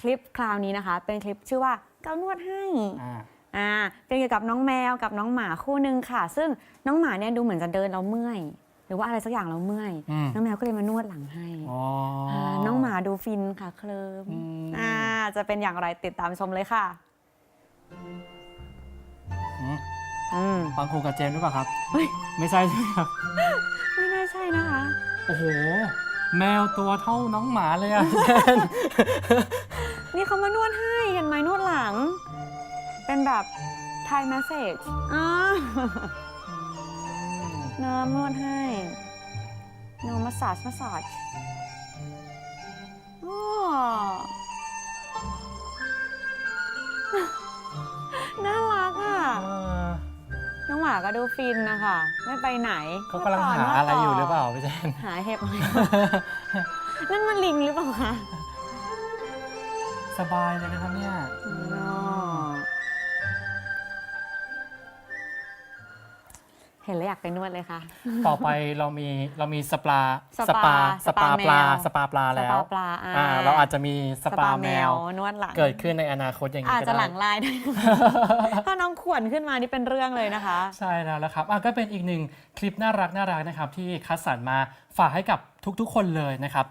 คลิปคราวนี้นะคะ เป็นคลิปชื่อว่าเกานวดให้ อ่า อ่าเป็นเกี่ยวกับน้องแมวกับน้องหมาคู่หนึ่งค่ะ ซึ่งน้องหมาเนี่ยดูเหมือนจะเดินแล้วเมื่อย หรือว่าอะไรสักอย่างแล้วเมื่อย อืม น้องแมวก็เลยมานวดหลังให้อ๋ออาน้องหมาดูฟินค่ะเคลิมอืม อ่าจะเป็นอย่างไรติดตามชมเลยค่ะ อืมอืมฟังครูกับเจมส์หรือเปล่าครับ เฮ้ย ไม่ใช่ใช่ไหมครับ ไม่น่าใช่นะคะ โอ้โห แมวตัวเท่าน้องหมาเลยอะ เป็นแบบไทย m ม s เ a g e อ่าเน้ำนวดให้เน้ำมาสาจมาสาจอ๋อน่ารักอะ เออน้องหมาก็ดูฟินนะคะ ไม่ไปไหนเขากำลังนวดหาต่นวดอะไรต่อยู่หรือเปล่าพี่เจน หาเห็บอะไรนั่นมันลิงหรือเปล่าคะสบายเลยนะครับเนี่ย อ๋อ เห็นแล้วอยากไปนวดเลยค่ะ ต่อไปเรามีเรามีสปาสสปาปาสปาสปาปลาแมวสปาปลาแล้สวปาปลาอ่าอ่าเราอาจจะมีสปาแมวนวดหลังเกิดขึ้นในอนาคตอย่างนี้อาจก็จะหได้ลังลายด้วยถ้าน้องขวนขึ้นมานี่เป็นเรื่องเลยนะคะ ใช่แล้วละครับอะก็เป็นอีกหนึ่งคลิปน่ารักน่ารักนะครับที่คัดสรรมาฝากให้กับทุกๆ คนเลยนะครับ